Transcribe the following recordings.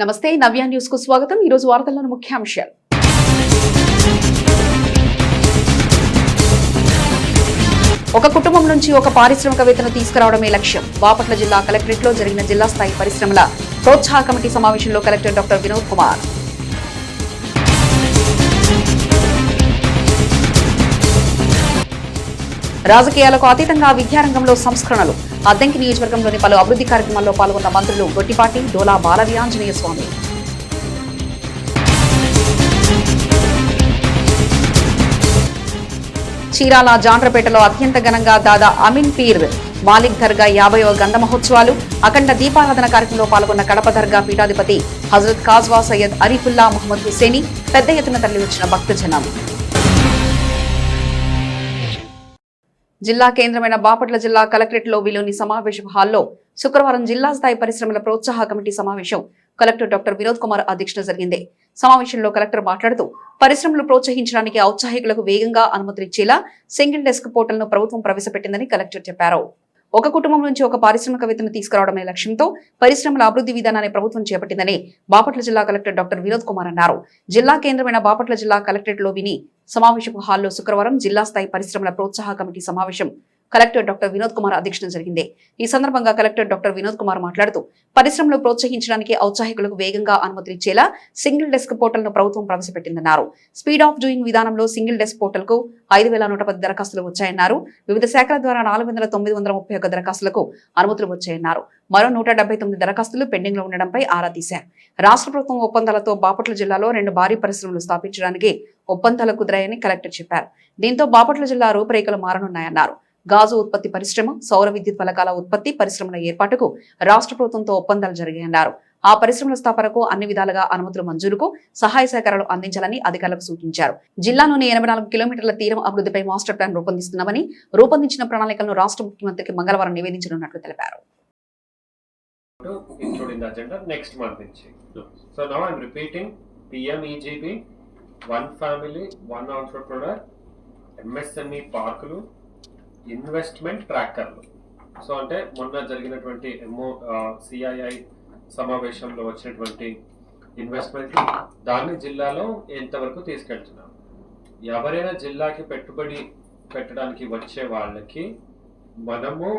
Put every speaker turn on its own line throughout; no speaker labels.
నమస్తే నవ్య న్యూస్కు స్వాగతం. ఈరోజు రోజు వార్తల్లోని ముఖ్యాంశాలు ఒక కుటుంబం నుంచి ఒక పారిశ్రామికవేత్తను తీసుకురావడమే లక్ష్యం. బాపట్ల జిల్లా కలెక్టరేట్లో జరిగిన జిల్లా స్థాయి పరిశ్రమల ప్రోత్సాహ కమిటీ సమావేశంలో కలెక్టర్ డాక్టర్ వినోద్ కుమార్. రాజకీయాలకు అతీతంగా విద్యారంగంలో సంస్కరణలు. అద్దంకి నియోజకవర్గంలోని పలు అభివృద్ధి కార్యక్రమాల్లో పాల్గొన్న మంత్రులు గొట్టిపాటి డోలా బాలవీరాంజనేయ స్వామి. చీరాల జాండ్రపేటలో అత్యంత ఘనంగా దాదా అమీన్ పీర్ మాలిక్ దర్గా యాభైవ గంధ మహోత్సవాలు అఖండ దీపారాధన కార్యక్రమంలో పాల్గొన్న కడప దర్గా పీఠాధిపతి హజరత్ కాజ్వా సయ్యద్ అరీఫుల్లా మహమ్మద్ హుసేని పెద్ద ఎత్తున తరలివచ్చిన భక్తజనం జిల్లా కేంద్రమైన బాపట్ల జిల్లా కలెక్టరేట్లో విలోని సమావేశ హాల్లో శుక్రవారం జిల్లా స్థాయి పరిశ్రమల ప్రోత్సాహ కమిటీ సమావేశం కలెక్టర్ డాక్టర్ వినోద్ కుమార్ అధ్యక్షత జరిగింది. సమావేశంలో కలెక్టర్ మాట్లాడుతూ పరిశ్రమలు ప్రోత్సహించడానికి ఔత్సాహికులకు వేగంగా అనుమతినిచ్చేలా సింగిల్ డెస్క్ పోర్టల్ను ప్రభుత్వం ప్రవేశపెట్టిందని కలెక్టర్ చెప్పారు. ఒక కుటుంబం నుంచి ఒక పారిశ్రామికవేత్తను తీసుకురావడమే లక్ష్యంతో పరిశ్రమల అభివృద్ధి విధానాన్ని ప్రభుత్వం చేపట్టిందని బాపట్ల జిల్లా కలెక్టర్ డాక్టర్ వినోద్ కుమార్ అన్నారు. జిల్లా కేంద్రమైన బాపట్ల జిల్లా కలెక్టరేట్లో విని సమావేశపు హాల్లో శుక్రవారం జిల్లా స్థాయి పరిశ్రమల ప్రోత్సాహ కమిటీ సమావేశం కలెక్టర్ డాక్టర్ వినోద్ కుమార్ అధ్యక్షతన జరిగింది. ఈ సందర్భంగా కలెక్టర్ డాక్టర్ వినోద్ కుమార్ మాట్లాడుతూ పరిశ్రమలు ప్రోత్సహించడానికి ఔత్సాహికులకు వేగంగా అనుమతినిచ్చేలా సింగిల్ డెస్క్ పోర్టల్ను ప్రభుత్వం ప్రవేశపెట్టిందన్నారు. స్పీడ్ ఆఫ్ డూయింగ్ విధానంలో సింగిల్ డెస్క్ పోర్టల్కు ఐదు వేల నూట పది దరఖాస్తులు వచ్చాయన్నారు. వివిధ శాఖల ద్వారా నాలుగు వందల తొమ్మిది వందల ముప్పై ఒక్క దరఖాస్తులకు అనుమతులు వచ్చాయన్నారు. మరో నూట డెబ్బై తొమ్మిది దరఖాస్తులు పెండింగ్లో ఉండడంపై ఆరా తీశారు. రాష్ట్ర ప్రభుత్వం ఒప్పందాలతో బాపట్ల జిల్లాలో రెండు భారీ పరిశ్రమలు స్థాపించడానికి ఒప్పందాలు కుదరాయని కలెక్టర్ చెప్పారు. దీంతో బాపట్ల జిల్లా రూపురేఖలు మారనున్నాయన్నారు. గాజు ఉత్పత్తి పరిశ్రమ సౌర విద్యుత్ ఫలకాల ఉత్పత్తి పరిశ్రమల ఏర్పాటుకు రాష్ట్ర ప్రభుత్వంతో ఒప్పందాలు జరిగాయన్నారు. ఆ పరిశ్రమల స్థాపనకు అన్ని విధాలుగా అనుమతుల మంజూరుకు సహాయ సహకారాలు అందించాలని అధికారులకు సూచించారు. జిల్లాలోని ఎనభై నాలుగు కిలోమీటర్ల తీరం అభివృద్ధిపై మాస్టర్ ప్లాన్ రూపొందిస్తున్నామని రూపొందించిన ప్రణాళికలను రాష్ట్ర ముఖ్యమంత్రికి మంగళవారం నివేదించనున్నట్లు తెలిపారు.
to the agenda next month నుంచి. So now repeating PMEGP one family one entrepreneur MSME పార్కులు ఇన్వెస్ట్మెంట్ ట్రాకర్లు. సో అంటే మొన్న జరిగినటువంటి ఎంఓ సిఐఐ సమావేశంలో వచ్చినటువంటి ఇన్వెస్ట్మెంట్ దాన్ని జిల్లాలో ఎంతవరకు తీసుకెళ్తున్నాం ఎవరైనా జిల్లాకి పెట్టుబడి పెట్టడానికి వచ్చే వాళ్ళకి మనము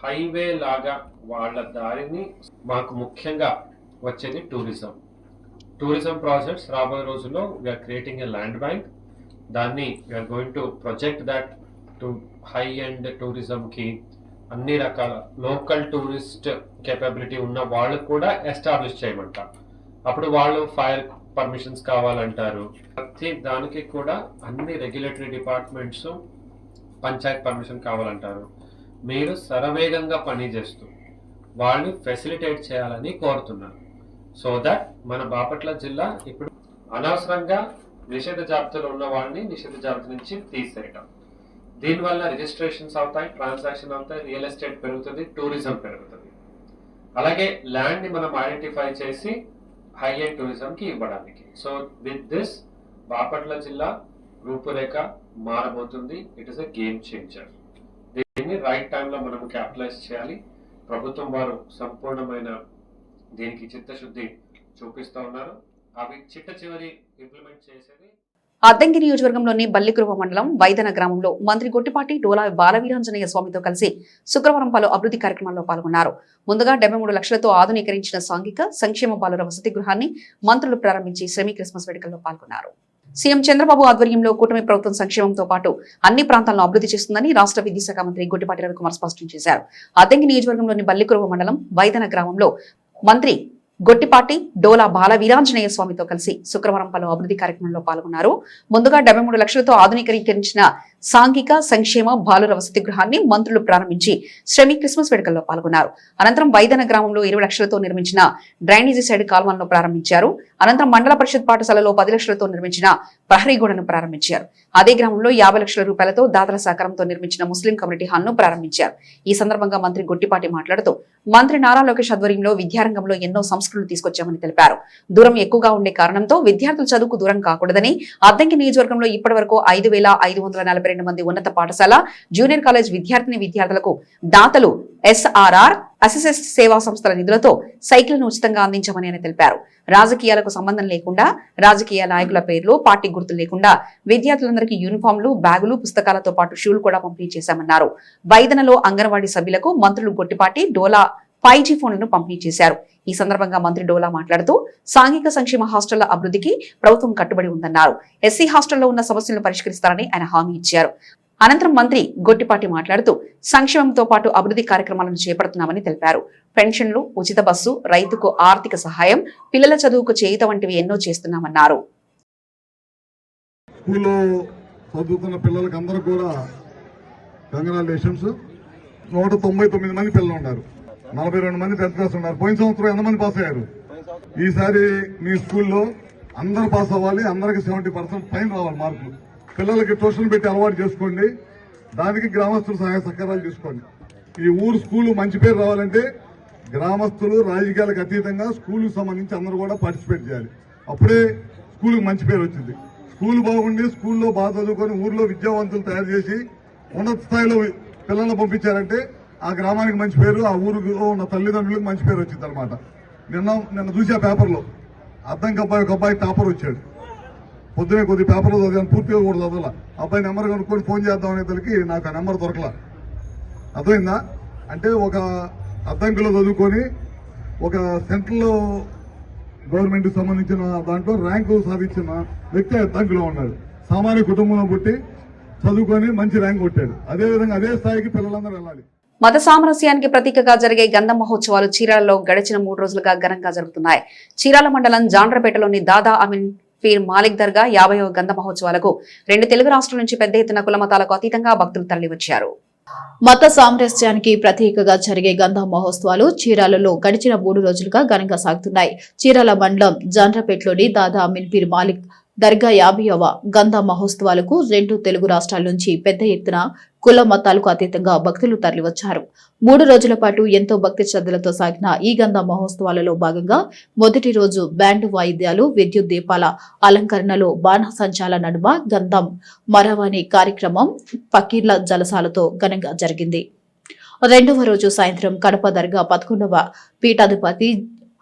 హైవే లాగా వాళ్ళ దారిని మాకు ముఖ్యంగా వచ్చేది టూరిజం. టూరిజం ప్రాజెక్ట్స్ రాబోయే రోజుల్లో we're creating a land bank దాన్ని we're going to project that to high and టూరిజంకి అన్ని రకాల లోకల్ టూరిస్ట్ కేపబిలిటీ ఉన్న వాళ్ళు కూడా ఎస్టాబ్లిష్ చేయమంటారు అప్పుడు వాళ్ళు ఫైర్ పర్మిషన్స్ కావాలంటారు. ప్రతి దానికి కూడా అన్ని రెగ్యులేటరీ డిపార్ట్మెంట్స్ పంచాయత్ పర్మిషన్ కావాలంటారు. మీరు శరవేగంగా పనిచేస్తూ వాళ్ళని ఫెసిలిటేట్ చేయాలని కోరుతున్నాను సో దట్ మన బాపట్ల జిల్లా ఇప్పుడు అనవసరంగా నిషేధ జాబితాలో ఉన్న వాళ్ళని నిషేధ జాబితా నుంచి తీసేయటం. దీనివల్ల రిజిస్ట్రేషన్స్ అవుతాయి ట్రాన్సాక్షన్ అవుతాయి రియల్ ఎస్టేట్ పెరుగుతుంది టూరిజం పెరుగుతుంది. అలాగే ల్యాండ్ని మనం ఐడెంటిఫై చేసి హై ఎండ్ టూరిజంకి ఇవ్వడానికి. సో విత్ దిస్ బాపట్ల జిల్లా రూపురేఖ మారబోతుంది. It is a game changer దీన్ని రైట్ టైంలో మనం క్యాపిటలైజ్ చేయాలి. ప్రభుత్వం వారు సంపూర్ణమైన దీనికి చిత్తశుద్ధి చూపిస్తూ ఉన్నారు. అవి చిట్ట చివరి ఇంప్లిమెంట్ చేసేది
అద్దంకి నియోజకవర్గంలోని బల్లికురువ మండలం వైదన గ్రామంలో మంత్రి గొట్టిపాటి డోలా బాలవీరాంజనేయ స్వామితో కలిసి శుక్రవారం పలు అభివృద్ధి కార్యక్రమాల్లో పాల్గొన్నారు. ముందుగా డెబ్బై మూడు లక్షలతో ఆధునీకరించిన సాంఘిక సంక్షేమ బాలుర వసతి గృహాన్ని మంత్రులు ప్రారంభించి సెమీ క్రిస్మస్ వేడుకల్లో పాల్గొన్నారు. సీఎం చంద్రబాబు ఆధ్వర్యంలో కూటమి ప్రభుత్వం సంక్షేమంతో పాటు అన్ని ప్రాంతాలను అభివృద్ధి చేస్తుందని రాష్ట్ర విద్యాశాఖ మంత్రి గొట్టిపాటి రవికుమార్ స్పష్టం చేశారు. అద్దంకి నియోజకవర్గంలోని బల్లికురువ మండలం వైదన గ్రామంలో మంత్రి గొట్టిపాటి డోలా బాల వీరాంజనేయ స్వామితో కలిసి శుక్రవారం పలు అభివృద్ధి కార్యక్రమంలో పాల్గొన్నారు. ముందుగా డెబ్బై మూడు లక్షలతో ఆధునీకరించిన సాంఘిక సంక్షేమ బాలుర వసతి గృహాన్ని మంత్రులు ప్రారంభించి శ్రమి క్రిస్మస్ వేడుకల్లో పాల్గొన్నారు. అనంతరం వైదన గ్రామంలో ఇరవై లక్షలతో నిర్మించిన డ్రైనేజీ సైడ్ కాల్వలను ప్రారంభించారు. అనంతరం మండల పరిషత్ పాఠశాలలో పది లక్షలతో నిర్మించిన ప్రహరీగూడను ప్రారంభించారు. అదే గ్రామంలో యాభై లక్షల రూపాయలతో దాతల సహకారంతో నిర్మించిన ముస్లిం కమ్యూనిటీ హాల్ను ప్రారంభించారు. ఈ సందర్భంగా మంత్రి గొట్టిపాటి మాట్లాడుతూ మంత్రి నారా లోకేష్ ఆధ్వర్యంలో విద్యారంగంలో ఎన్నో సంస్కృతులు తీసుకొచ్చామని తెలిపారు. దూరం ఎక్కువగా ఉండే కారణంతో విద్యార్థులు చదువుకు దూరం కాకూడదని అద్దంకి నియోజకవర్గంలో ఇప్పటి వరకు ఐదు వేల ఐదు వందల నలభై రెండు మంది ఉన్నత పాఠశాల జూనియర్ కాలేజ్ విద్యార్థిని విద్యార్థులకు దాతలు ఎస్ఆర్ఆర్ అసిసెస్ సేవా సంస్థల నిధులతో సైకిల్ను ఉచితంగా అందించామని ఆయన తెలిపారు. రాజకీయాలకు సంబంధం లేకుండా రాజకీయ నాయకుల పేర్లు పార్టీ గుర్తులు లేకుండా విద్యార్థులందరికీ యూనిఫామ్లు బ్యాగులు పుస్తకాలతో పాటు షూలు కూడా పంపిణీ చేశామన్నారు. బైదనలో అంగన్వాడీ సభ్యులకు మంత్రులు గొట్టిపాటి డోలా ఫైవ్ జీ ఫోన్లను పంపిణీ చేశారు. ఈ సందర్భంగా మంత్రి డోలా మాట్లాడుతూ సాంఘిక సంక్షేమ హాస్టళ్ళ అభివృద్ధికి ప్రభుత్వం కట్టుబడి ఉందన్నారు. ఎస్సీ హాస్టల్లో ఉన్న సమస్యలను పరిష్కరిస్తారని ఆయన హామీ ఇచ్చారు. అనంతరం మంత్రి గొట్టిపాటి మాట్లాడుతూ సంక్షేమంతో పాటు అభివృద్ధి కార్యక్రమాలను చేపడుతున్నామని తెలిపారు. పెన్షన్లు ఉచిత బస్సు రైతుకు ఆర్థిక సహాయం పిల్లల చదువుకు చేయుత వంటివి ఎన్నో చేస్తున్నామన్నారు.
అందరూ కూడా నూట తొంభై తొమ్మిది మంది పిల్లలు ఉన్నారు నలభై రెండు మంది టెన్త్ క్లాస్ ఉన్నారు. పోయిన సంవత్సరం ఎంతమంది పాస్ అయ్యారు? ఈసారి మీ స్కూల్లో అందరూ పాస్ అవ్వాలి అందరికి సెవెంటీ పర్సెంట్ పైన రావాలి మార్కులు. పిల్లలకి ట్యూషన్ పెట్టి అలవాటు చేసుకోండి. దానికి గ్రామస్తులు సహాయ సహకారాలు తీసుకోండి. ఈ ఊరు స్కూల్ మంచి పేరు రావాలంటే గ్రామస్తులు రాజకీయాలకు అతీతంగా స్కూల్కి సంబంధించి అందరూ కూడా పార్టిసిపేట్ చేయాలి. అప్పుడే స్కూల్కి మంచి పేరు వచ్చింది. స్కూల్ బాగుండి స్కూల్లో బాగా చదువుకొని ఊర్లో విద్యావంతులు తయారు చేసి ఉన్నత స్థాయిలో పిల్లల్ని పంపించారంటే ఆ గ్రామానికి మంచి పేరు ఆ ఊరికి ఉన్న తల్లిదండ్రులకు మంచి పేరు వచ్చింది అనమాట నిన్న నిన్న చూసా పేపర్లో. అర్థం అబ్బాయి ఒక అబ్బాయి టాపర్ వచ్చాడు. పొద్దునే కొద్ది పేపర్లో చదివాను పూర్తిగా కూడా చదవాల. అబ్బాయి నెంబర్ కనుక్కొని ఫోన్ చేద్దాం అనే తలకి నాకు ఆ నెంబర్ దొరకలా. అర్థమైందా? అంటే ఒక అద్దంకిలో చదువుకొని ఒక సెంట్రల్ గవర్నమెంట్ సంబంధించిన దాంట్లో ర్యాంకు సాధించిన వ్యక్తి అద్దంకిలో ఉన్నాడు. సామాన్య కుటుంబంలో పుట్టి చదువుకొని మంచి ర్యాంక్ కొట్టాడు. అదే విధంగా అదే స్థాయికి పిల్లలందరూ వెళ్ళాలి.
మత సామరస్యానికి ప్రతీకగా జరిగే గంధ మహోత్సవాలు చీరాలలో గడిచిన మూడు రోజులుగా ఘనంగా జరుగుతున్నాయి చీరాల మండలం జాండ్రపేటలోని దాదా అమీన్ పీర్ మాలిక్ దర్గా యాభైవ గంధ మహోత్సవాలకు రెండు తెలుగు రాష్ట్రాల నుంచి పెద్ద ఎత్తున కులమతాలకు అతీతంగా భక్తులు తరలివచ్చారు.
మత సామరస్యానికి ప్రతీకగా జరిగే గంధ మహోత్సవాలు చీరాలలో గడిచిన మూడు రోజులుగా ఘనంగా సాగుతున్నాయి. చీరాల మండలం జాండ్రపేటలోని దాదా అమీన్పీర్ మాలిక్ దర్గా యాభైవ గంధ మహోత్సవాలకు రెండు తెలుగు రాష్ట్రాల నుంచి పెద్ద ఎత్తున కుల మతాలకు అతీతంగా భక్తులు తరలివచ్చారు. మూడు రోజుల పాటు ఎంతో భక్తి శ్రద్ధలతో సాగిన ఈ గంధ మహోత్సవాలలో భాగంగా మొదటి రోజు బ్యాండ్ వాయిద్యాలు విద్యుత్ దీపాల అలంకరణలో బాణసంచాల నడుమ గంధం మరవాణి కార్యక్రమం పకీర్ల జలసాలతో ఘనంగా జరిగింది. రెండవ రోజు సాయంత్రం కడప దర్గా పదకొండవ పీఠాధిపతి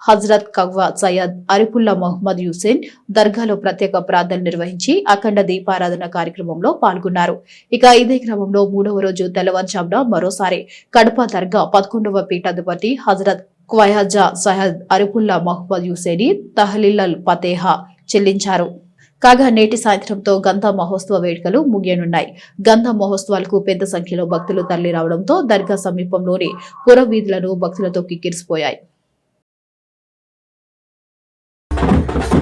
హజ్రత్ కవ్వా సయ్యద్ అరిపుల్లా మొహమ్మద్ హుసేన్ దర్గాలో ప్రత్యేక ప్రార్థనలు నిర్వహించి అఖండ దీపారాధన కార్యక్రమంలో పాల్గొన్నారు. ఇక ఇదే క్రమంలో మూడవ రోజు తెల్లవారుజామున మరోసారి కడప దర్గా పదకొండవ పీఠాధిపతి హజరత్ క్వయాజా సయ్యద్ అరిపుల్లా మహమ్మద్ హుసేని తహలీల్ ఫతేహా చెల్లించారు. కాగా నేటి సాయంత్రంతో గంధ మహోత్సవ వేడుకలు ముగియనున్నాయి. గంధ మహోత్సవాలకు పెద్ద సంఖ్యలో భక్తులు తరలి రావడంతో దర్గా సమీపంలోని పురవీధులను భక్తులతో కిక్కిరిసిపోయాయి.
Thank you.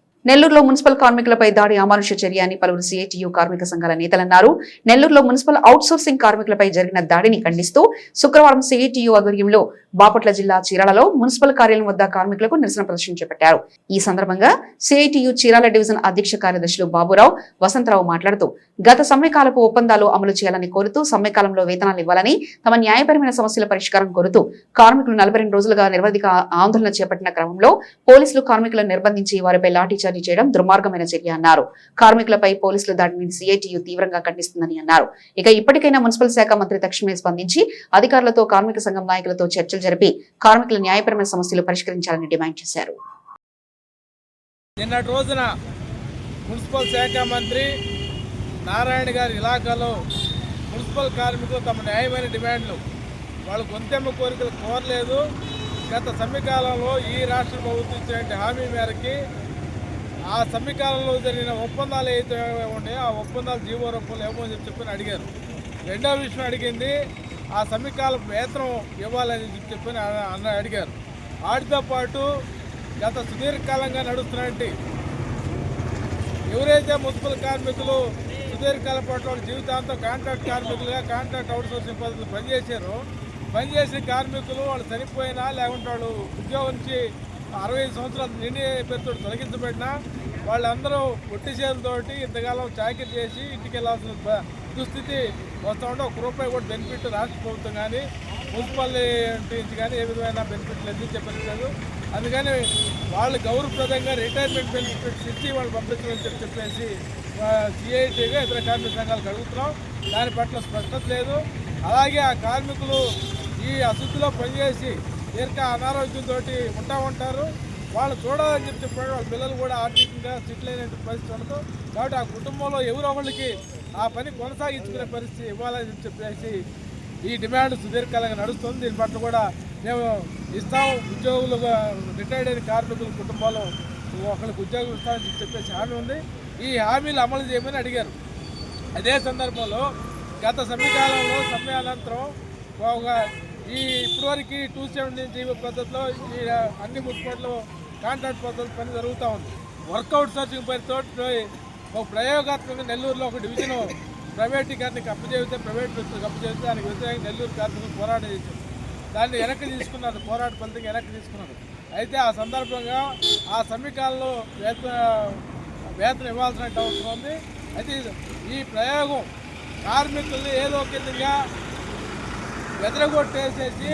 నెల్లూరులో మున్సిపల్ కార్మికులపై దాడి అమానుష చర్య అని పలువురు సిఐటియు కార్మిక సంఘాల నేతలన్నారు. నెల్లూరులో మున్సిపల్ అవుట్సోర్సింగ్ కార్మికులపై జరిగిన దాడిని ఖండిస్తూ శుక్రవారం సిఐటియు ఆధ్వర్యంలో బాపట్ల జిల్లా చీరాలలో మున్సిపల్ కార్యాలయం వద్ద కార్మికులకు నిరసన ప్రదర్శన చేపట్టారు. ఈ సందర్భంగా సిఐటియు చీరాల డివిజన్ అధ్యక్ష కార్యదర్శులు బాబురావు వసంతరావు మాట్లాడుతూ గత సమ్మెకాలపు ఒప్పందాలు అమలు చేయాలని కోరుతూ సమ్మెకాలంలో వేతనాలు ఇవ్వాలని తమ న్యాయపరమైన సమస్యల పరిష్కారం కోరుతూ కార్మికులు నలభై రెండు రోజులుగా నిరవధిక ఆందోళన చేపట్టిన క్రమంలో పోలీసులు కార్మికులను నిర్బంధించి వారిపై లాఠీచార్జీ చేయడం దుర్మార్గమైన చర్య అన్నారు. కార్మికులపై పోలీసుల దాడిని సిఐటియు తీవ్రంగా ఖండిస్తుందని అన్నారు. ఇక ఇప్పటికైనా మున్సిపల్ శాఖ మంత్రి తక్షణమే స్పందించి అధికారులతో కార్మిక సంఘం నాయకులతో చర్చలు జరిపి కార్మికుల న్యాయపరమైన సమస్యలు పరిష్కరించాలని డిమాండ్ చేశారు.
నిన్నటి రోజున మున్సిపల్ శాఖ మంత్రి నారాయణ గారి ఇలాకాలో మున్సిపల్ కార్మికులు తమ న్యాయమైన డిమాండ్లు. వాళ్ళు గొంతెమ్మ కోరికలు కోరలేదు. గత సమ్మెకాలంలో ఈ రాష్ట్ర ప్రభుత్వం ఇచ్చినటువంటి హామీ మేరకి ఆ సమ్మెకాలంలో జరిగిన ఒప్పందాలు ఏవైతే ఉన్నాయో ఆ ఒప్పందాలు జీవో రూపంలో ఏమో చెప్పి చెప్పని అడిగారు. రెండవ విషయం అడిగింది ఆ సమీకాల వేతనం ఇవ్వాలని చెప్పి చెప్పని అన్న- అన్న అడిగారు. వాటితో పాటు గత సుదీర్ఘకాలంగా నడుస్తున్నటువంటి ఎవరైతే మున్సిపల్ కార్మికులు సుదీర్ఘకాల పాటు వాళ్ళ జీవితాంతం కాంట్రాక్ట్ కార్మికులుగా కాంట్రాక్ట్ అవుట్సోర్సింగ్ పద్ధతులు పనిచేశారు పనిచేసిన కార్మికులు వాళ్ళు చనిపోయినా లేకుంటే వాళ్ళు ఉద్యోగం నుంచి అరవై ఐదు సంవత్సరాలు నిండి పేరుతో తొలగించబడినా వాళ్ళందరూ ఒట్టి చేతులతోటి ఇంతకాలం చాకరీ చేసి ఇంటికి వెళ్ళాల్సిన దుస్థితి వస్తూ ఉంటే ఒక రూపాయి కూడా బెనిఫిట్ రాష్ట్ర ప్రభుత్వం కానీ మున్సిపాలిటీ నుంచి కానీ ఏ విధమైన బెనిఫిట్లు ఎందుకు చెప్పలేదు. అందుకని వాళ్ళు గౌరవప్రదంగా రిటైర్మెంట్ బెనిఫిట్స్ ఇచ్చి వాళ్ళు పంపించమని చెప్పి చెప్పేసి సిఐటీగా ఇతర కార్మిక సంఘాలకు అడుగుతున్నాం దాని పట్ల స్పష్టత లేదు. అలాగే ఆ కార్మికులు ఈ అశుద్ధిలో పనిచేసి దీర్ఘ అనారోగ్యంతో ఉంటా ఉంటారు. వాళ్ళు చూడాలని చెప్పి చెప్పాడు వాళ్ళ పిల్లలు కూడా ఆర్థికంగా సెటిల్ అయినటువంటి పరిస్థితి ఉండదు. కాబట్టి ఆ కుటుంబంలో ఎవరో ఒకళ్ళకి ఆ పని కొనసాగించుకునే పరిస్థితి ఇవ్వాలని చెప్పేసి ఈ డిమాండ్ సుదీర్ఘకాలంగా నడుస్తుంది. దీని పట్ల కూడా మేము ఇస్తాం. ఉద్యోగులు రిటైర్డ్ అయిన కార్మికుల కుటుంబాలు ఒకరికి ఉద్యోగం ఇస్తామని చెప్పేసి హామీ ఉంది. ఈ హామీలు అమలు చేయమని అడిగారు. అదే సందర్భంలో గత సమీకాలంలో సమ్మె అనంతరం ఒక ఈ ఇప్పటివరకు టూ సెవెంటీ జీవో పద్ధతిలో ఈ అన్ని మున్సిపాలిటీలో కాంట్రాక్ట్ పద్ధతి పని జరుగుతూ ఉంది. వర్కౌట్ సర్చింగ్ పేరుతో ఒక ప్రయోగాత్మకంగా నెల్లూరులో ఒక డివిజన్ ప్రైవేటీకరణకి చేస్తే ప్రైవేట్ వ్యక్తులు కప్పు చేస్తే దానికి వ్యతిరేకంగా నెల్లూరు కార్మికులు పోరాటం చేశారు. దాన్ని వెనక్కి తీసుకున్నారు పోరాట ఫలితంగా వెనక్కి తీసుకున్నారు. అయితే ఆ సందర్భంగా ఆ సమీకాలలో వేతన వేతన ఇవ్వాల్సిన అవసరం ఉంది అయితే ఈ ప్రయోగం కార్మికుల్ని ఏదో ఒక విధంగా ఎదరగొట్టేసేసి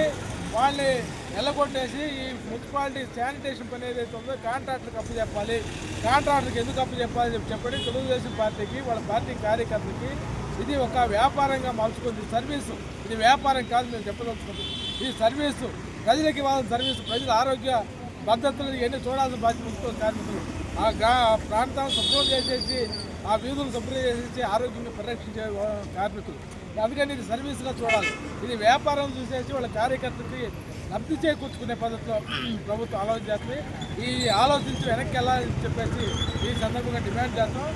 వాళ్ళని ఎల్లగొట్టేసి ఈ మున్సిపాలిటీ శానిటేషన్ పని ఏదైతే ఉందో కాంట్రాక్టర్కి అప్పు చెప్పాలి. కాంట్రాక్టర్కి ఎందుకు అప్పు చెప్పాలి చెప్పి చెప్పండి. తెలుగుదేశం పార్టీకి వాళ్ళ పార్టీ కార్యకర్తలకి ఇది ఒక వ్యాపారంగా మార్చుకుంది సర్వీసు. ఇది వ్యాపారం కాదు మేము చెప్పదలుచుకుంది. ఇది సర్వీసు ప్రజలకి వాళ్ళ సర్వీసు ప్రజల ఆరోగ్య భద్రతలు ఇవన్నీ చూడాల్సిన బాధ్యత మున్సిపల్ కార్మికులు. ఆ గ్రా ప్రాంతాన్ని శుభ్రం చేసేసి ఆ వీధులు శుభ్రం చేసేసి ఆరోగ్యంగా పరిరక్షించే కార్మికులు. అందుకని ఇది సర్వీస్గా చూడాలి. ఇది వ్యాపారం చూసేసి వాళ్ళ కార్యకర్తకి లబ్ధి చేకూర్చుకునే పద్ధతిలో ప్రభుత్వం ఆలోచన చేస్తుంది. ఈ ఆలోచించి వెనక్కి వెళ్ళాలని చెప్పేసి ఈ సందర్భంగా డిమాండ్ చేస్తాం.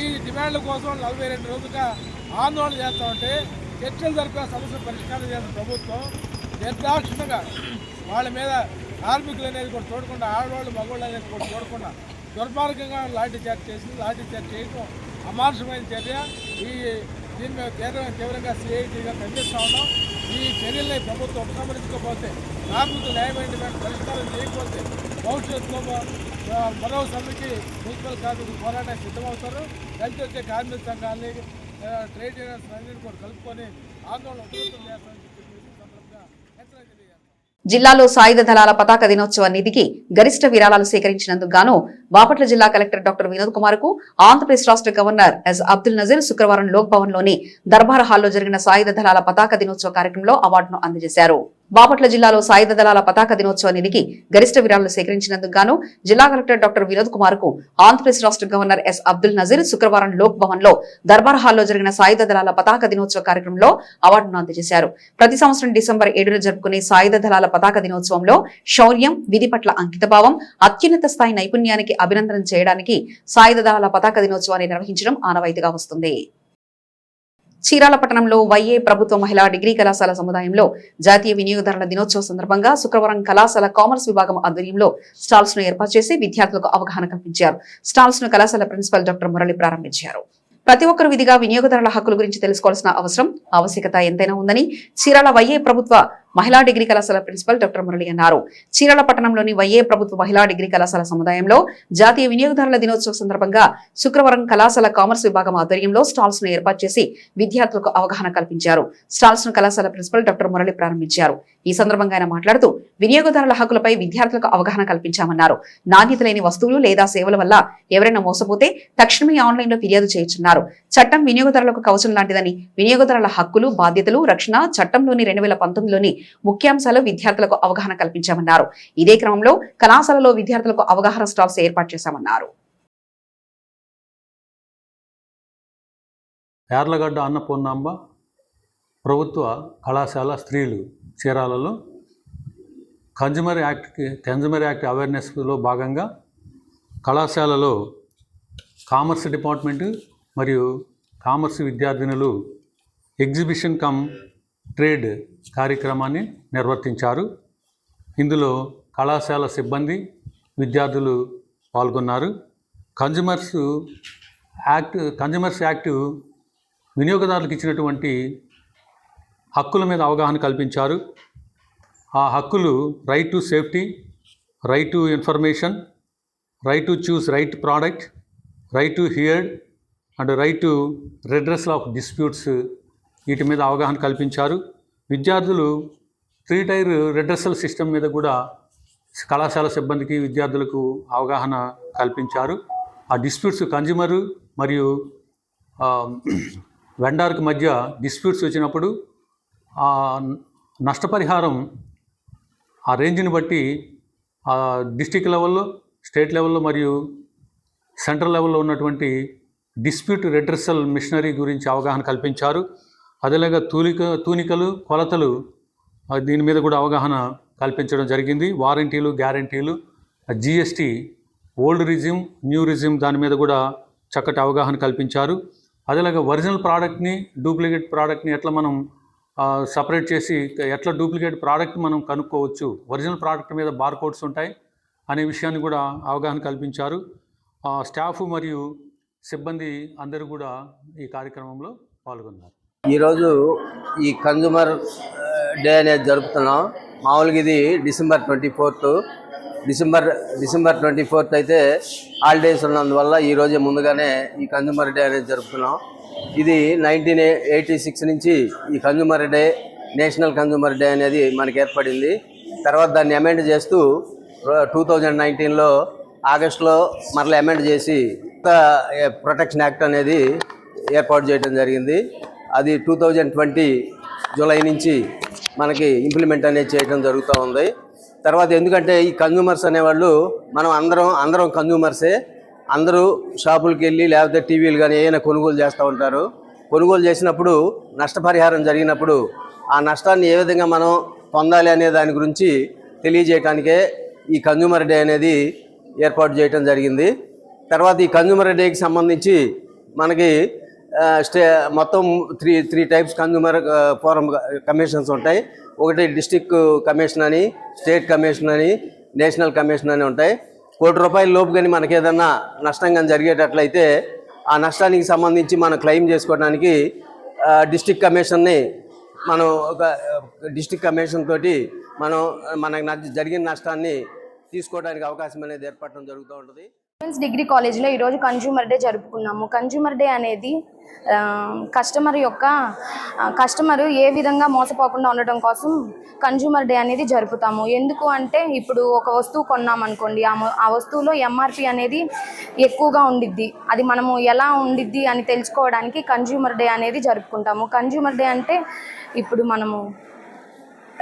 ఈ డిమాండ్ల కోసం నలభై రెండు రోజులుగా ఆందోళన చేస్తూ ఉంటే చర్చలు జరిపిన సమస్య పరిష్కారం చేసిన ప్రభుత్వం నిర్దాక్షిణంగా వాళ్ళ మీద కార్మికులు అనేది కూడా చూడకుండా ఆడవాళ్ళు మగవాళ్ళు అనేది కూడా చూడకుండా దుర్మార్గంగా లాఠీ చార్జ్ చేసింది లాఠీ చార్జ్ చేయడం అమానుషమైన చర్య. ఈ దీన్ని మేము తీవ్రంగా తీవ్రంగా సిఐటీగా ఖండిస్తూ ఉన్నాం. ఈ చర్యల్ని ప్రభుత్వం ఉపసంహరించకపోతే కార్మికులు న్యాయమైన డిమాండ్ పరిష్కారం చేయకపోతే భవిష్యత్తులో మరో సమ్మెకి మున్సిపల్ కార్మికులు పోరాటానికి సిద్ధమవుతారు. కలిసి వచ్చే కార్మిక సంఘాలని ట్రేడ్ యూనియన్స్ అన్నింటిని కూడా కలుపుకొని ఆందోళన ఉధృతం చెప్పి ఈ సందర్భంగా హెచ్చరిక తెలియజేస్తాం
జిల్లాలో సాయుధ దళాల పతాక దినోత్సవ నిధికి గరిష్ట విరాళాలు సేకరించినందుకు గాను బాపట్ల జిల్లా కలెక్టర్ డాక్టర్ వినోద్ కుమార్కు ఆంధ్రప్రదేశ్ రాష్ట్ర గవర్నర్ ఎస్ అబ్దుల్ నజీర్ శుక్రవారం లోక్ భవన్లోని దర్బార్ హాల్లో జరిగిన సాయుధ దళాల పతాక దినోత్సవ కార్యక్రమంలో అవార్డును అందజేశారు. బాపట్ల జిల్లాలో సాయుధ దళాల పతాక దినోత్సవ నిధికి గరిష్ట విరాళాలు సేకరించినందుకు గాను జిల్లా కలెక్టర్ డాక్టర్ వినోద్ కుమార్కు ఆంధ్రప్రదేశ్ రాష్ట్ర గవర్నర్ ఎస్. అబ్దుల్ నజీర్ శుక్రవారం లోక్ భవన్లో దర్బార్ హాల్లో జరిగిన సాయుధ దళాల పతాక దినోత్సవ కార్యక్రమంలో అవార్డును అందజేశారు. ప్రతి సంవత్సరం డిసెంబర్ ఏడున జరుపుకునే సాయుధ దళాల పతాక దినోత్సవంలో శౌర్యం విధి పట్ల అంకితభావం అత్యున్నత స్థాయి నైపుణ్యానికి అభినందన చేయడానికి సాయుధ దళాల పతాక దినోత్సవాన్ని నిర్వహించడం ఆనవాయితీగా వస్తుంది. చీరాల పట్టణంలో వైఏ ప్రభుత్వ మహిళా డిగ్రీ కళాశాల సముదాయంలో జాతీయ వినియోగదారుల దినోత్సవం సందర్భంగా శుక్రవారం కళాశాల కామర్స్ విభాగం ఆధ్వర్యంలో స్టాల్స్ను ఏర్పాటు చేసి విద్యార్థులకు అవగాహన కల్పించారు. స్టాల్స్ను కళాశాల ప్రిన్సిపల్ డాక్టర్ మురళి ప్రారంభించారు. ప్రతి ఒక్కరు విధిగా వినియోగదారుల హక్కుల గురించి తెలుసుకోవాల్సిన అవసరం ఆవశ్యకత ఎంతైనా ఉందని చీరాల వైఏ ప్రభుత్వ మహిళా డిగ్రీ కళాశాల ప్రిన్సిపల్ డాక్టర్ మురళి అన్నారు. చీరాల పట్టణంలోని వైఏ ప్రభుత్వ మహిళా డిగ్రీ కళాశాల సముదాయంలో జాతీయ వినియోగదారుల దినోత్సవ సందర్భంగా శుక్రవారం కళాశాల కామర్స్ విభాగం ఆధ్వర్యంలో స్టాల్స్ను ఏర్పాటు చేసి విద్యార్థులకు అవగాహన కల్పించారు. స్టాల్స్ను కళాశాల ప్రిన్సిపల్ డాక్టర్ మురళి ప్రారంభించారు. ఈ సందర్భంగా ఆయన మాట్లాడుతూ వినియోగదారుల హక్కులపై విద్యార్థులకు అవగాహన కల్పించామన్నారు. నాణ్యత లేని వస్తువులు లేదా సేవల వల్ల ఎవరైనా మోసపోతే తక్షణమే ఆన్లైన్లో ఫిర్యాదు చేయొచ్చున్నారు. చట్టం వినియోగదారులకు కవచం లాంటిదని వినియోగదారుల హక్కులు బాధ్యతలు రక్షణ చట్టంలోని రెండు వేల పంతొమ్మిదిలోని ముఖ్యాంశాలు విద్యార్థులకు అవగాహన కల్పించామన్నారు. ఇదే క్రమంలో కళాశాలలో విద్యార్థులకు అవగాహన స్టాల్స్ ఏర్పాటు చేశామన్నారు.
యార్లగడ్డ అన్నపూర్ణాంబ ప్రభుత్వ కళాశాల స్త్రీలు చీరాలలో కన్జ్యూమర్ యాక్ట్ కన్జ్యూమర్ యాక్ట్ అవేర్నెస్లో భాగంగా కళాశాలలో కామర్స్ డిపార్ట్మెంట్ మరియు కామర్స్ విద్యార్థినులు ఎగ్జిబిషన్ కమ్ ట్రేడ్ కార్యక్రమాన్ని నిర్వర్తించారు. ఇందులో కళాశాల సిబ్బంది విద్యార్థులు పాల్గొన్నారు. కన్జ్యూమర్స్ యాక్ట్ కన్జ్యూమర్స్ యాక్ట్ వినియోగదారులకు ఇచ్చినటువంటి హక్కుల మీద అవగాహన కల్పించారు. ఆ హక్కులు right to safety right to information right to choose right product right to heard and right to redressal of disputes వీటి మీద అవగాహన కల్పించారు. విద్యార్థులు త్రీ టైర్ రెడ్రెసల్ సిస్టమ్ మీద కూడా కళాశాల సిబ్బందికి విద్యార్థులకు అవగాహన కల్పించారు. ఆ డిస్ప్యూట్స్ కన్జ్యూమరు మరియు వెండార్కి మధ్య డిస్ప్యూట్స్ వచ్చినప్పుడు ఆ నష్టపరిహారం ఆ రేంజ్ని బట్టి ఆ డిస్టిక్ లెవెల్లో స్టేట్ లెవెల్లో మరియు సెంట్రల్ లెవెల్లో ఉన్నటువంటి డిస్ప్యూట్ రెడ్రెసల్ మిషనరీ గురించి అవగాహన కల్పించారు. అదేలాగా తూలిక తూనికలు కొలతలు దీని మీద కూడా అవగాహన కల్పించడం జరిగింది. వారంటీలు గ్యారంటీలు GST old resume new resume దాని మీద కూడా చక్కటి అవగాహన కల్పించారు. అదేలాగా ఒరిజినల్ ప్రోడక్ట్ని డూప్లికేట్ ప్రోడక్ట్ని ఎట్లా మనం సపరేట్ చేసి ఎట్లా డూప్లికేట్ ప్రోడక్ట్ మనం కనుక్కోవచ్చు ఒరిజినల్ ప్రోడక్ట్ మీద బార్ కోడ్స్ ఉంటాయి అనే విషయాన్ని కూడా అవగాహన కల్పించారు. స్టాఫ్ మరియు సిబ్బంది అందరూ కూడా ఈ కార్యక్రమంలో పాల్గొన్నారు.
ఈరోజు ఈ కన్జ్యూమర్ డే అనేది జరుపుతున్నాం. మామూలుగా ఇది December twenty fourth. December December twenty fourth అయితే హాలిడేస్ ఉన్నందువల్ల ఈ రోజే ముందుగానే ఈ కన్జ్యూమర్ డే అనేది జరుపుతున్నాం. ఇది నైన్టీన్ ఎయిటీ సిక్స్ నుంచి ఈ consumer day national consumer day అనేది మనకి ఏర్పడింది. తర్వాత దాన్ని అమెండ్ చేస్తూ టూ థౌజండ్ నైన్టీన్లో ఆగస్టులో మరలా అమెండ్ చేసి ప్రొటెక్షన్ యాక్ట్ అనేది ఏర్పాటు చేయడం జరిగింది. అది టూ థౌజండ్ ట్వంటీ జూలై నుంచి మనకి ఇంప్లిమెంట్ అనేది చేయడం జరుగుతూ ఉంది. తర్వాత ఎందుకంటే ఈ కన్జ్యూమర్స్ అనేవాళ్ళు మనం అందరం అందరం కన్జ్యూమర్సే అందరూ షాపులకి వెళ్ళి లేకపోతే టీవీలు కానీ ఏమైనా కొనుగోలు చేస్తూ ఉంటారు. కొనుగోలు చేసినప్పుడు నష్టపరిహారం జరిగినప్పుడు ఆ నష్టాన్ని ఏ విధంగా మనం పొందాలి అనే దాని గురించి తెలియజేయడానికే ఈ కన్జ్యూమర్ డే అనేది ఏర్పాటు చేయడం జరిగింది. తర్వాత ఈ కన్జ్యూమర్ డేకి సంబంధించి మనకి స్టే మొత్తం three three types consumer forum commissions ఉంటాయి. ఒకటి డిస్టిక్ కమిషన్ అని స్టేట్ కమిషన్ అని నేషనల్ కమిషన్ అని ఉంటాయి. కోటి రూపాయల లోపు కానీ మనకి ఏదన్నా నష్టం కానీ జరిగేటట్లయితే ఆ నష్టానికి సంబంధించి మనం క్లెయిమ్ చేసుకోవడానికి డిస్టిక్ కమిషన్ని మనం ఒక డిస్టిక్ కమిషన్ తోటి మనం మనకు జరిగిన నష్టాన్ని తీసుకోవడానికి అవకాశం అనేది ఏర్పడటం జరుగుతూ ఉంటుంది.
డిగ్రీ కాలేజ్లో ఈరోజు కన్జ్యూమర్ డే జరుపుకున్నాము. కన్జ్యూమర్ డే అనేది కస్టమర్ యొక్క కస్టమర్ ఏ విధంగా మోసపోకుండా ఉండటం కోసం కన్జ్యూమర్ డే అనేది జరుపుతాము. ఎందుకు అంటే ఇప్పుడు ఒక వస్తువు కొన్నామనుకోండి ఆ వస్తువులో ఎంఆర్పి అనేది ఎక్కువగా ఉండిద్ది. అది మనము ఎలా ఉండిద్ది అని తెలుసుకోవడానికి కన్జ్యూమర్ డే అనేది జరుపుకుంటాము. కన్జ్యూమర్ డే అంటే ఇప్పుడు మనము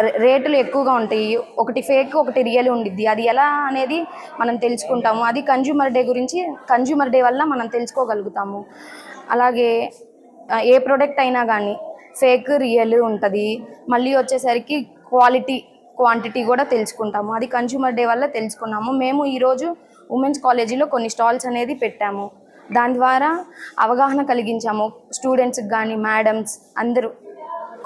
రేట్లు రేటులు ఎక్కువగా ఉంటాయి. ఒకటి ఫేక్ ఒకటి రియల్ ఉండిద్ది. అది ఎలా అనేది మనం తెలుసుకుంటాము. అది కన్జ్యూమర్ డే గురించి కన్జ్యూమర్ డే వల్ల మనం తెలుసుకోగలుగుతాము. అలాగే ఏ ప్రోడక్ట్ అయినా కానీ ఫేక్ రియల్ ఉంటుంది. మళ్ళీ వచ్చేసరికి క్వాలిటీ క్వాంటిటీ కూడా తెలుసుకుంటాము. అది కన్జ్యూమర్ డే వల్ల తెలుసుకున్నాము. మేము ఈరోజు ఉమెన్స్ కాలేజీలో కొన్ని స్టాల్స్ అనేది పెట్టాము. దాని ద్వారా అవగాహన కలిగించాము. స్టూడెంట్స్కి కానీ మేడమ్స్ అందరూ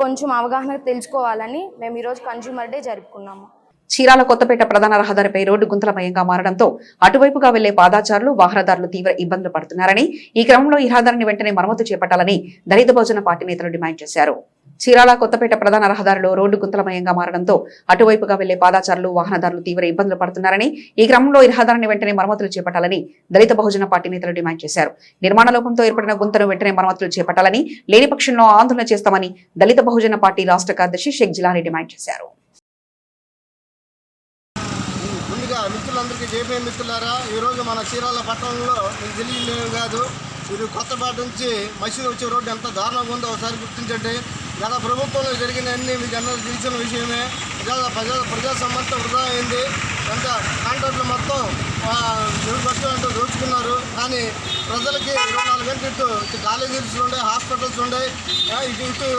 కొంచెం అవగాహన తెలుసుకోవాలని మేము ఈరోజు కన్జ్యూమర్ డే జరుపుకున్నాము.
చీరాల కొత్తపేట ప్రధాన రహదారిపై రోడ్డు గుంతలమయంగా మారడంతో అటువైపుగా వెళ్ళే పాదాచారులు వాహనదారులు తీవ్ర ఇబ్బందులు పడుతున్నారని ఈ క్రమంలో ఈ రహదారిని వెంటనే మరమ్మతు చేపట్టాలని దళిత భోజన పార్టీ నేతలు డిమాండ్ చేశారు. చీరాల కొత్తపేట ప్రధాన రహదారిలో రోడ్డు గుంతలమయంగా మారడంతో అటువైపుగా వెళ్ళే పాదాచారులు వాహనదారులు తీవ్ర ఇబ్బందులు పడుతున్నారని ఈ క్రమంలో ఈ రహదారిని వెంటనే మరమ్మతులు చేపట్టాలని దళిత బహుజన పార్టీ నేతలు డిమాండ్ చేశారు. నిర్మాణ లోపంతో ఏర్పడిన గుంతను వెంటనే మరమ్మతులు చేపట్టాలని లేని పక్షంలో ఆందోళన చేస్తామని దళిత బహుజన పార్టీ రాష్ట్ర కార్యదర్శి షేక్ జిలాని డిమాండ్ చేశారు
ముందుగా మిత్రులందరికీ జేపీ మిత్రులారా ఈరోజు మన చీరాల పట్టణంలో మీకు తెలియలేదు కాదు. ఇది కొత్తపేట నుంచి మసీదు వచ్చే రోడ్డు ఎంత దారుణంగా ఉందో ఒకసారి గుర్తించండి. గత ప్రభుత్వంలో జరిగినవన్నీ మీకు అందరూ తెలిసిన విషయమే. ప్రజా ప్రజా ప్రజా సంబంధం వృధా అయింది. ఎంత కాంట్రాక్టులు మొత్తం పట్టుకుంటూ దోచుకున్నారు. కానీ ప్రజలకి ఇరవై నాలుగు గంటలు ఇటు కాలేజీస్ ఉండే హాస్పిటల్స్ ఉండే ఇటు ఇటు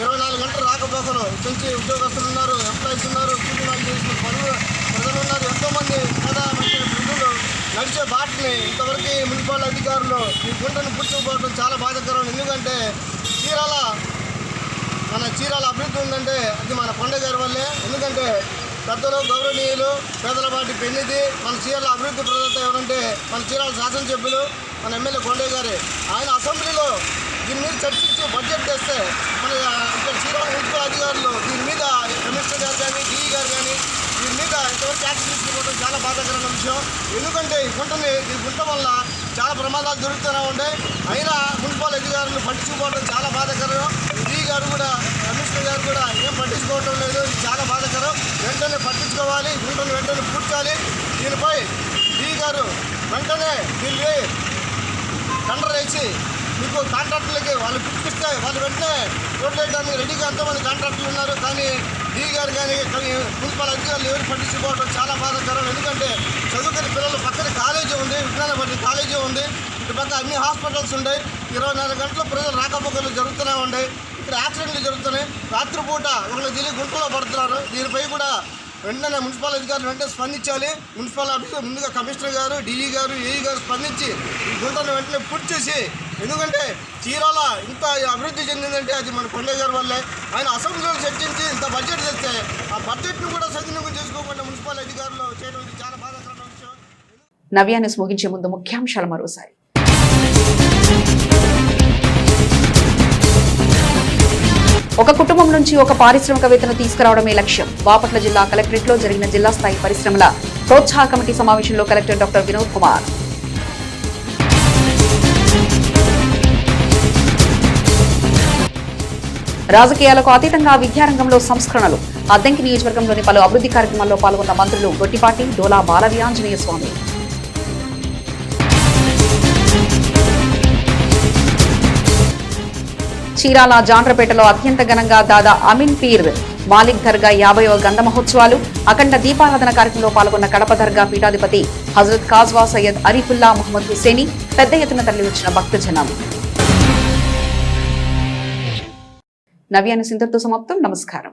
ఇరవై నాలుగు గంటలు రాకపోకలు ఇటు నుంచి ఉద్యోగస్తులు ఉన్నారు? ఎంప్లాయీస్ ఉన్నారు? కూలీ వాళ్ళు చేసిన పనులు ప్రజలు ఉన్నారు. ఎంతోమంది పేద మంచి ప్రజలు నడిచే బాటని ఇంతవరకు మున్సిపల్ అధికారులు ఈ గుంటను పుచ్చుకుపోవడం చాలా బాధాకరం. ఎందుకంటే చీరాల మన చీరాల అభివృద్ధి ఉందంటే అది మన కొండ గారి వల్లే. ఎందుకంటే పెద్దలు గౌరవనీయులు పేదల పాటి పెన్నిది మన చీరాల అభివృద్ధి ప్రదాత ఎవరంటే మన చీరాల శాసనసభ్యులు మన ఎమ్మెల్యే కొండయ్య గారి. ఆయన అసెంబ్లీలో దీని మీద చర్చించి బడ్జెట్ తెస్తే మన ఇక్కడ చీరాల మున్సిపల్ అధికారులు దీని మీద కమిషనర్ గారు కానీ డిఈ గారు కానీ దీని మీద ఇంతవరకు యాక్షన్ తీసుకోవడం చాలా బాధాకరమైన విషయం. ఎందుకంటే ఈ గుంటని ఈ గుంట వల్ల చాలా ప్రమాదాలు జరుగుతూనే ఉంటాయి అయినా మున్సిపల్ అధికారులు పట్టించుకోవడం చాలా బాధాకరం. డిఈ గారు కూడా కమిషనర్ గారు కూడా ఏం పట్టించుకోవడం లేదు. ఇది చాలా బాధాకరం. వెంటనే పట్టించుకోవాలి. గుంటను వెంటనే పూడ్చాలి. దీనిపై డిఈ గారు వెంటనే దీన్ని టెండర్ వేసి మీకు కాంట్రాక్టులకి వాళ్ళు పిలిపిస్తే వాళ్ళు వెంటనే రోడ్లు వేయడానికి రెడీగా ఎంతోమంది కాంట్రాక్టులు ఉన్నారు. కానీ డీ గారు కానీ కానీ మున్సిపల్ అధికారులు ఎవరు పట్టించుకోవడం చాలా బాధాకరం. ఎందుకంటే చదువుకునే పిల్లలు పక్కన కాలేజీ ఉంది విజ్ఞాన పట్టి కాలేజీ ఉంది. ఇటు పక్క అన్ని హాస్పిటల్స్ ఉన్నాయి. ఇరవై నాలుగు గంటలు ప్రజలు రాకపోకలు జరుగుతూనే ఉన్నాయి. ఇక్కడ యాక్సిడెంట్లు జరుగుతున్నాయి. రాత్రిపూట ఒకళ్ళు తిరిగి గుంటలో పడుతున్నారు. దీనిపై కూడా వెంటనే మున్సిపల్ అధికారులు వెంటనే స్పందించాలి. మున్సిపల్ ఆఫీసర్ ముందుగా కమిషనర్ గారు డిఈ గారు ఏఈ గారు స్పందించి ఈ గుంటను వెంటనే పూర్తి చేసి ఎందుకంటే చీరాల ఇంత అభివృద్ధి చెందిందంటే అది మన కొండ గారి వల్లే. ఆయన అసెంబ్లీలో చర్చించి ఇంత బడ్జెట్ తెస్తే ఆ బడ్జెట్ను కూడా సద్వినియోగం చేసుకోకుండా మున్సిపల్ అధికారులు చేయడం ఇది చాలా బాధాకరమైన విషయం.
నవ్యాన్ని ముగించే ముందు ముఖ్యాంశాలు మరోసారి. ఒక కుటుంబం నుంచి ఒక పారిశ్రామికవేత్తను తీసుకురావడమే లక్ష్యం. బాపట్ల జిల్లా కలెక్టరేట్లో జరిగిన జిల్లా స్థాయి పరిశ్రమల ప్రోత్సాహ కమిటీ సమావేశంలో కలెక్టర్ డాక్టర్ వినోద్ కుమార్. రాజకీయాలకు అతీతంగా విద్యారంగంలో సంస్కరణలు. అద్దంకి నియోజకవర్గంలోని పలు అభివృద్ధి కార్యక్రమాల్లో పాల్గొన్న మంత్రులు గొట్టిపాటి డోలా బాలవి ఆంజనేయ స్వామి. చీరాల జాండ్రపేటలో అత్యంత ఘనంగా దాదా అమీన్ పీర్ మాలిక్ దర్గా యాభైవ గంధ మహోత్సవాలు అఖండ దీపారాధన కార్యక్రమంలో పాల్గొన్న కడప దర్గా పీఠాధిపతి హజరత్ కాజ్వా సయ్యద్ అరీఫుల్లా మహమ్మద్ హుసేని పెద్ద ఎత్తున తరలివచ్చిన భక్తజనం నవ్యాన్ని సింధుతో సమాప్తం. నమస్కారం.